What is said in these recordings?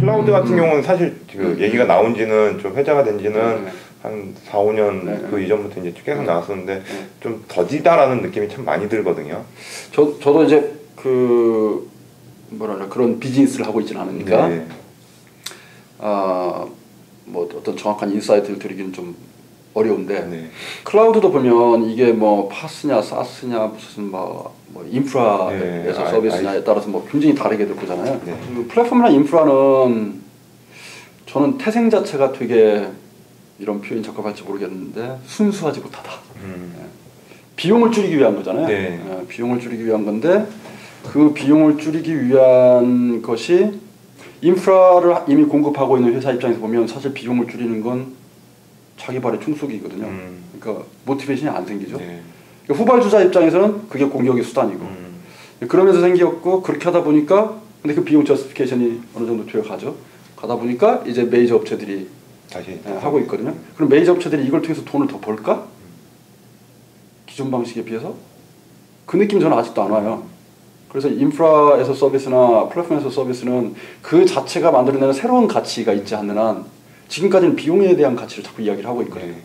클라우드 같은 경우는 사실 그 얘기가 나온 지는 좀 회자가 된 지는 네. 한 4, 5년 네. 그 이전부터 이제 계속 나왔었는데 네. 좀 더디다라는 느낌이 참 많이 들거든요. 저 저도 이제 그 뭐랄까 그런 비즈니스를 하고 있지는 않으니까 네. 아뭐 어떤 정확한 인사이트를 드리기는 좀 어려운데 네. 클라우드도 보면 이게 뭐 파스냐 사스냐 무슨 뭐, 뭐 인프라에서 네, 아, 서비스냐에 따라서 뭐 굉장히 다르게들 보잖아요. 네. 그 플랫폼이나 인프라는 저는 태생 자체가 되게 이런 표현 적합할지 모르겠는데 순수하지 못하다. 음. 비용을 줄이기 위한 거잖아요. 네. 어, 비용을 줄이기 위한 건데 그 비용을 줄이기 위한 것이 인프라를 이미 공급하고 있는 회사 입장에서 보면 사실 비용을 줄이는 건 자기 발의 충속이거든요. 음. 그러니까 모티베이션이 안 생기죠. 네. 그러니까 후발 주자 입장에서는 그게 공격의 수단이고 음. 그러면서 생겼고 그렇게 하다 보니까 근데 그 비용 저스피케이션이 어느 정도 되어 가죠. 가다 보니까 이제 메이저 업체들이 다시 예, 하고 있거든요. 그럼 메이저 업체들이 이걸 통해서 돈을 더 벌까? 기존 방식에 비해서 그 느낌 저는 아직도 안 와요. 그래서 인프라에서 서비스나 플랫폼에서 서비스는 그 자체가 만들어내는 새로운 가치가 있지 않는 한 지금까지는 비용에 대한 가치를 자꾸 이야기를 하고 있거든요. 네.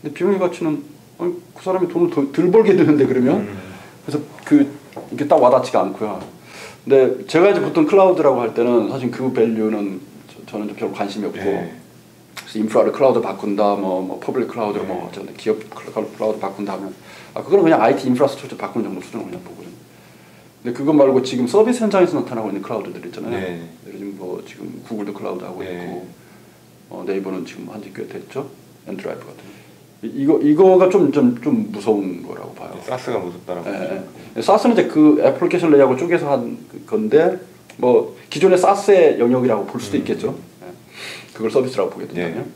근데 비용의 가치는 아니, 그 사람이 돈을 더, 덜 벌게 되는데 그러면 음. 그래서 그 이게 딱 와닿지가 않고요. 근데 제가 이제 보통 클라우드라고 할 때는 사실 그 밸류는 저, 는좀 별로 관심이 없고 네. 그래서 인프라를 클라우드 바꾼다, 뭐, 뭐 퍼블릭 클라우드로 네. 뭐 어쨌든 기업 클라- 클라우드 바꾼다 하면 아 그거는 그냥 IT 인프라스트럭처 바꾸는 정도 수준으로 그냥 보거든요. 근데 그거 말고 지금 서비스 현장에서 나타나고 있는 클라우드들 있잖아요. 네. 예를 들면 뭐 지금 구글도 클라우드 하고 네. 있고 어, 네이버는 지금 한 지 꽤 됐죠. 엔드라이브 같은. 거. 이- 이거 이거가 좀좀 좀 무서운 거라고 봐요. 사스가 무섭다라고. 예, 예. 사스는 이제 그 애플리케이션 레이하고 쪼개서 한 건데 뭐 기존의 사스의 영역이라고 볼 수도 있겠죠. 예. 그걸 서비스라고 보게 된다면.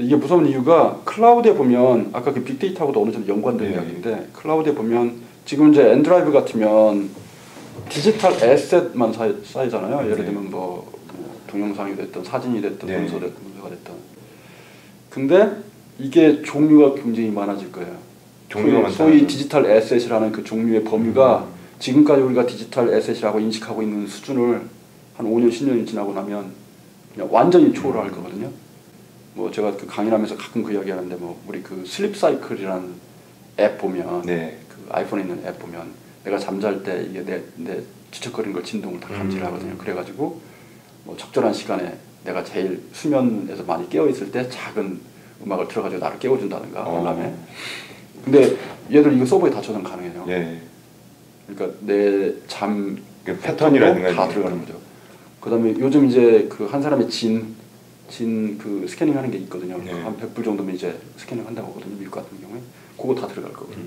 이게 무서운 이유가 클라우드에 보면 아까 그 빅데이터하고도 어느 정도 연관된 네. 이야기인데 클라우드에 보면 지금 이제 엔드라이브 같으면 디지털 에셋만 쌓이, 쌓이잖아요. 예를 네. 들면 뭐 동영상이 됐든 사진이 됐든 네. 문서 됐든 문서가 됐든. 근데 이게 종류가 굉장히 많아질 거예요. 종류가 소위, 소위 많다는 디지털 에셋이라는 그 종류의 범위가 음. 지금까지 우리가 디지털 에셋이라고 인식하고 있는 수준을 한 5년, 10년이 지나고 나면 그냥 완전히 초월할 거거든요. 뭐 제가 그 강의하면서 가끔 그 이야기 하는데 뭐 우리 그 슬립 사이클이라는 앱 보면 네. 그 아이폰에 있는 앱 보면 내가 잠잘 때 이게 내, 내 지척거리는 걸 진동을 다 감지를 음. 하거든요. 그래가지고 뭐 적절한 시간에 내가 제일 수면에서 많이 깨어 있을 때 작은 음악을 틀어가지고 나를 깨워준다든가 어. 알람에. 근데 얘들 이거 서버에 다 저장 가능해요. 네. 그러니까 내잠 그 패턴이라든가 다 들어가는 거죠. 그다음에 요즘 이제 그 한 사람의 진, 진 그 스캐닝 하는 게 있거든요. 네. 한 100불 정도면 이제 스캐닝 한다고 하거든요. 미국 같은 경우에. 그거 다 들어갈 거거든요.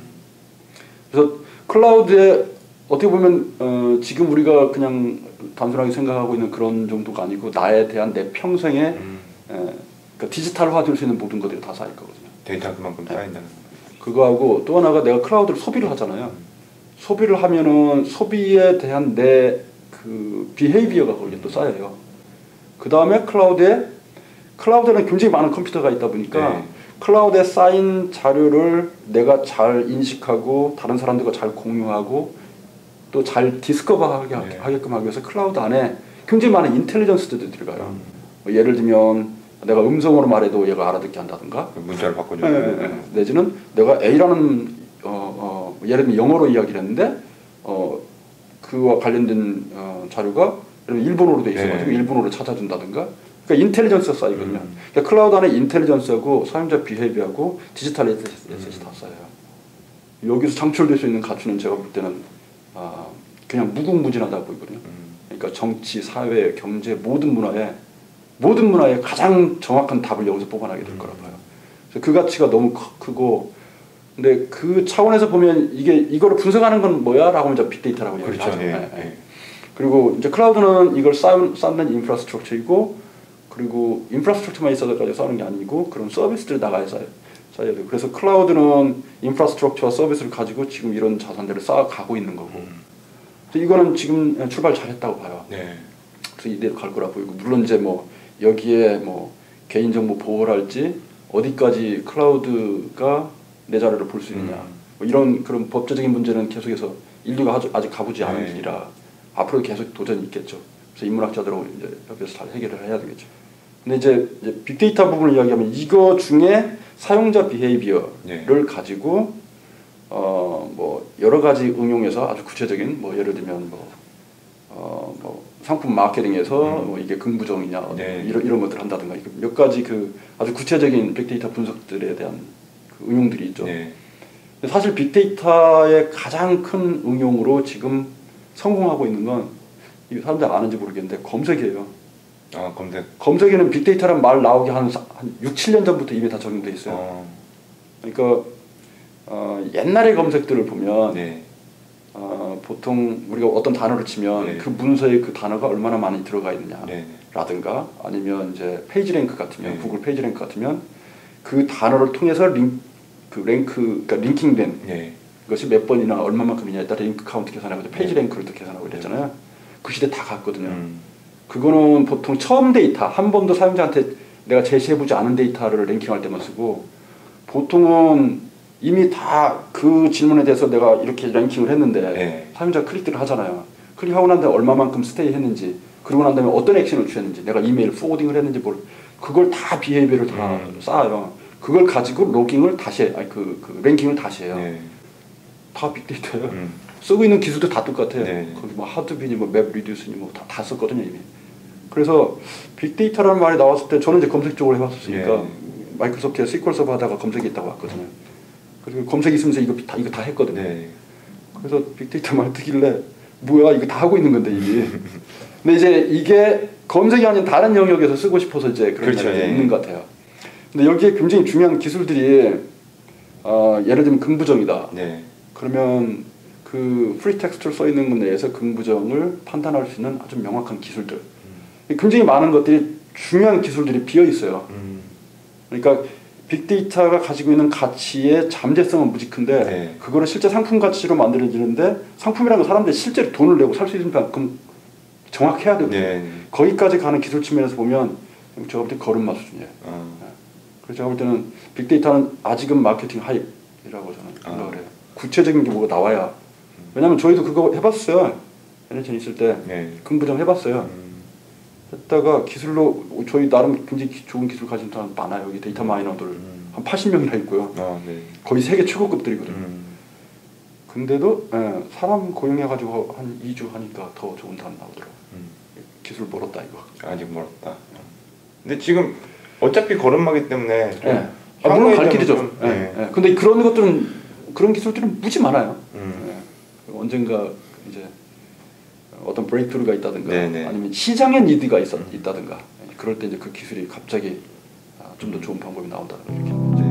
그래서 클라우드에 어떻게 보면 어, 지금 우리가 그냥 단순하게 생각하고 있는 그런 정도가 아니고 나에 대한 내 평생에 음. 에, 그러니까 디지털화 될 수 있는 모든 것들이 다 쌓일 거거든요. 데이터 그만큼 쌓인다는 거. 그거하고 또 하나가 내가 클라우드를 소비를 하잖아요. 소비를 하면은 소비에 대한 내 그 비헤이비어가 거기에 또 쌓여요. 그 다음에 클라우드에 클라우드는 굉장히 많은 컴퓨터가 있다 보니까 네. 클라우드에 쌓인 자료를 내가 잘 인식하고 다른 사람들과 잘 공유하고 또 잘 디스커버하게 네. 하게끔 하기 위해서 클라우드 안에 굉장히 많은 인텔리전스들이 들어가요. 음. 뭐 예를 들면 내가 음성으로 말해도 얘가 알아듣게 한다든가 그 문자를 바꿔주는. 예, 예, 예. 내지는 내가 A라는 어, 어, 예를 들면 영어로 이야기를 했는데 어, 그와 관련된 어, 자료가 일본어로 돼 있어가지고 네. 일본어로 찾아준다든가 그러니까 인텔리전스가 쌓이거든요. 음. 그러니까 클라우드 안에 인텔리전스하고 사용자 비헤비하고 디지털 에셋이 다 쌓여요. 여기서 창출될 수 있는 가치는 제가 볼 때는 아, 그냥 무궁무진하다고 보이거든요. 음. 그러니까 정치, 사회, 경제 모든 문화에 모든 문화에 가장 정확한 답을 여기서 뽑아내게 될 거라고 봐요. 그래서 그 가치가 너무 크, 크고 근데 그 차원에서 보면 이게 이거를 분석하는 건 뭐야라고 이제 빅데이터라고 그렇죠. 얘기하죠. 예. 예, 예. 예. 그리고 이제 클라우드는 이걸 쌓은, 쌓는 인프라스트럭처이고 그리고 인프라스트럭처만 있어서 가지고 쌓는 게 아니고 그런 서비스들이 나가야 쌓여, 쌓여야 돼요. 그래서 클라우드는 인프라스트럭처와 서비스를 가지고 지금 이런 자산들을 쌓아가고 있는 거고 음. 이거는 지금 출발 잘했다고 봐요. 네. 그래서 이대로 갈 거라 보이고 물론 이제 뭐 여기에 뭐 개인정보 보호랄지 어디까지 클라우드가 내 자료를 볼 수 있느냐 음. 뭐 이런 그런 법제적인 문제는 계속해서 인류가 아직, 아직 가보지 않은 네. 길이라 앞으로 계속 도전이 있겠죠. 그래서 인문학자들하고 이제 협의해서 잘 해결을 해야 되겠죠. 근데 이제, 이제 빅데이터 부분을 이야기하면 이거 중에 사용자 비헤이비어를 네. 가지고 어 뭐 여러 가지 응용해서 아주 구체적인 뭐 예를 들면 뭐 어, 뭐 상품 마케팅에서 음. 뭐 이게 긍부정이냐 네. 이런 이런 것들 을 한다든가 몇 가지 그 아주 구체적인 빅데이터 분석들에 대한 그 응용들이 있죠. 네. 사실 빅데이터의 가장 큰 응용으로 지금 성공하고 있는 건이 사람들 아는지 모르겠는데 검색이에요. 아 검색. 검색에는 빅데이터란 말 한, 사- 한 6, 7년 전부터 이미 다 적용돼 있어요. 어. 그러니까 어, 옛날의 검색들을 보면 네. 어, 보통 우리가 어떤 단어를 치면 네. 그 문서에 그 단어가 얼마나 많이 들어가 있느냐 네. 라든가 아니면 이제 페이지 랭크 같으면 네. 구글 페이지 랭크 같으면 그 단어를 통해서 링, 그 랭크 그러니까 링킹된 네. 것이 몇 번이나 얼마만큼이냐에 따라 링크 카운트 계산하고 페이지 네. 랭크를 또 계산하고 이랬잖아요. 그 시대 다 갔거든요. 음. 그거는 보통 처음 데이터 한 번도 사용자한테 내가 제시해보지 않은 데이터를 랭킹할 때만 쓰고 보통은 이미 다 그 질문에 대해서 내가 이렇게 랭킹을 했는데 네. 사용자 클릭들을 하잖아요. 클릭하고 난 다음에 얼마만큼 스테이 했는지 그러고 난 다음에 어떤 액션을 취했는지 내가 이메일 포워딩을 했는지 뭘 그걸 다 비헤이비어를 다 음. 쌓아요. 그걸 가지고 로깅을 다시 해, 아니 그, 그 랭킹을 다시 해요. 네. 다 빅데이터예요. 음. 쓰고 있는 기술도 다 똑같아요. 네. 거기 뭐 하드빈이 뭐 맵 리듀스니 뭐 다 다 썼거든요 이미. 그래서 빅데이터라는 말이 나왔을 때 저는 이제 검색 쪽으로 해봤으니까 예. 마이크로소프트에 SQL 서버 하다가 검색이 있다고 왔거든요. 그리고 검색 있으면서 이거 다 이거 다 했거든요. 네. 그래서 빅데이터 말 듣길래 뭐야 이거 다 하고 있는 건데 이게. 근데 이제 이게 검색이 아닌 다른 영역에서 쓰고 싶어서 이제 그런 그렇죠, 게 예. 있는 것 같아요. 근데 여기에 굉장히 중요한 기술들이 어, 예를 들면 긍부정이다. 네. 그러면 그 프리 텍스트를 써 있는 것 내에서 긍부정을 판단할 수 있는 아주 명확한 기술들. 굉장히 많은 것들이 중요한 기술들이 비어 있어요. 음. 그러니까 빅데이터가 가지고 있는 가치의 잠재성은 무지 큰데 네. 그거를 실제 상품 가치로 만들어지는데 상품이라는 건 사람들이 실제로 돈을 내고 살 수 있는 만큼 정확해야 되거든요. 네. 거기까지 가는 기술 측면에서 보면 제가 볼 때 걸음마 수준이에요. 어. 그래서 제가 볼 때는 빅데이터는 아직은 마케팅 하입이라고 저는 생각을 아. 해요. 구체적인 게 뭐가 나와야. 왜냐면 저희도 그거 해봤어요. NHN 있을 때 네. 긍부정 해봤어요. 음. 했다가 기술로 저희 나름 굉장히 기- 좋은 기술 가진 사람 많아요. 여기 데이터 마이너들 음. 한 80명이나 있고요. 어, 네. 거의 세계 최고급들이거든요. 음. 근데도 예, 사람 고용해가지고 한 2주 하니까 더 좋은 사람 나오더라고요. 음. 기술 멀었다 이거. 아직 멀었다. 근데 지금 어차피 걸음마기 때문에 좀 예. 아, 물론 갈 길이죠. 좀, 예. 네. 예. 근데 그런 것들은 그런 기술들은 무지 많아요. 음. 예. 언젠가 이제 어떤 브레이크루가 있다든가 네네. 아니면 시장에 니드가 있, 있다든가 예. 그럴 때 이제 그 기술이 갑자기 좀 더 좋은 방법이 나온다든가 이렇게